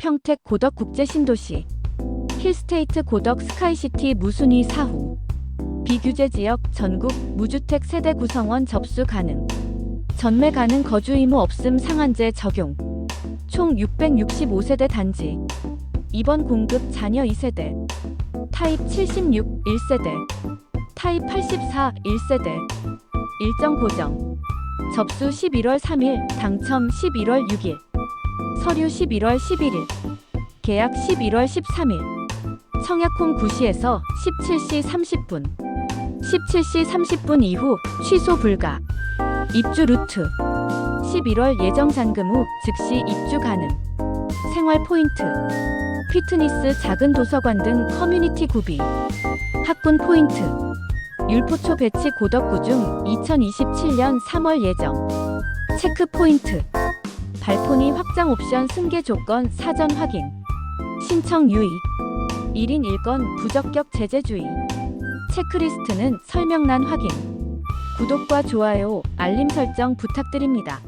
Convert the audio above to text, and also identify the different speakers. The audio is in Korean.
Speaker 1: 평택 고덕 국제 신도시 힐스테이트 고덕 스카이시티 무순위 사후 비규제 지역 전국 무주택 세대 구성원 접수 가능 전매 가능 거주 의무 없음 상한제 적용 총 665세대 단지 2번 공급 자녀 2세대 타입 76 1세대 타입 84 1세대 일정 고정 접수 11월 3일 당첨 11월 6일 서류 11월 11일 계약 11월 13일 청약홈 9시에서 17시 30분 17시 30분 이후 취소 불가 입주 루트 11월 예정 잔금 후 즉시 입주 가능 생활 포인트 피트니스 작은 도서관 등 커뮤니티 구비 학군 포인트 율포초 배치 고덕구 중 2027년 3월 예정 체크 포인트 발포니 확장 옵션 승계 조건 사전 확인. 신청 유의. 1인 1건 부적격 제재주의. 체크리스트는 설명란 확인. 구독과 좋아요 알림 설정 부탁드립니다.